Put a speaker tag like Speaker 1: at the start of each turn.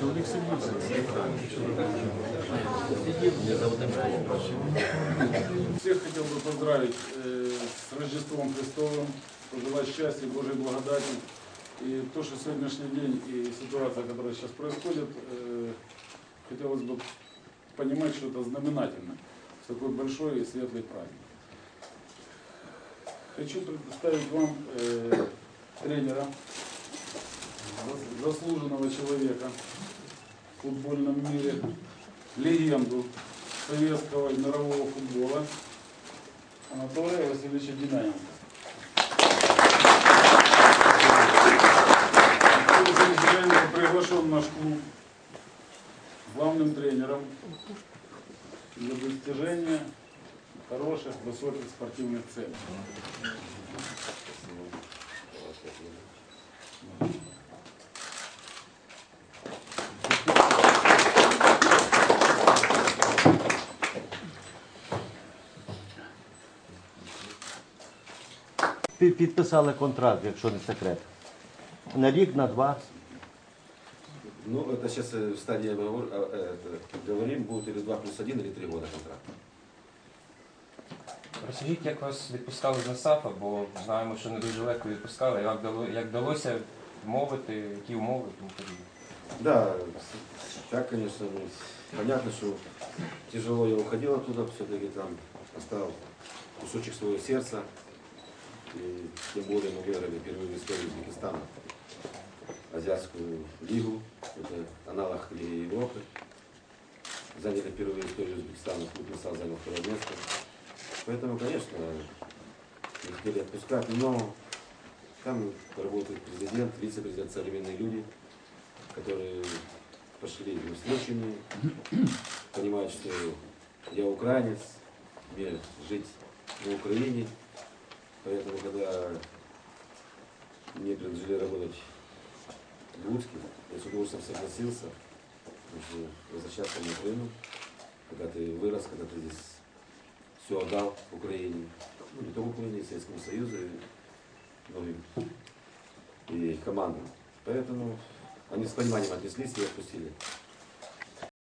Speaker 1: Чоловік сидів. Всех хотел бы поздравить э, с Рождеством Христовым, пожелать счастья, Божьей благодати. И то, что сегодняшний день и ситуация, которая сейчас происходит, э, хотелось бы понимать, что это знаменательно в такой большой и светлый праздник. Хочу представить вам э, тренера, заслуженного человека в футбольном мире, легенду советского и мирового футбола Анатолия Васильевича Динаенко. Анатолий Васильевич приглашен в наш клуб главным тренером для достижения хороших, высоких спортивных целей.
Speaker 2: Підписали контракт, якщо не секрет. На рік, на два.
Speaker 3: Ну, это сейчас в стадии договор- а, э, это, говорим, будет или 2 плюс 1, или 3 года контракт.
Speaker 4: Розкажіть, як вас відпускали з НСАФа, бо знаємо, що не дуже легко відпускали. Як вдало- як вдалося вмовити, які умови і тому подібне.
Speaker 3: Да, с- так, конечно, ну, понятно, что тяжело я уходил оттуда, все-таки там оставил кусочек своего сердца. И тем более мы выиграли первую в истории Узбекистана Азиатскую лигу, это аналог Лиги Европы. Заняли впервые в истории Узбекистана, клуб НСА занял второе место. Поэтому, конечно, не хотели отпускать, но там работает президент, вице-президент, современные люди, которые пошли навстречу мне, понимают, что я украинец, мне жить на Украине, поэтому когда мне предложили работать в Луцке, я с удовольствием согласился, потому что возвращаться на Украину, когда ты вырос, когда ты здесь все отдал Украине, ну не только Украине, и Советскому Союзу, и многим, и командам. Поэтому они с пониманием отнеслись и отпустили.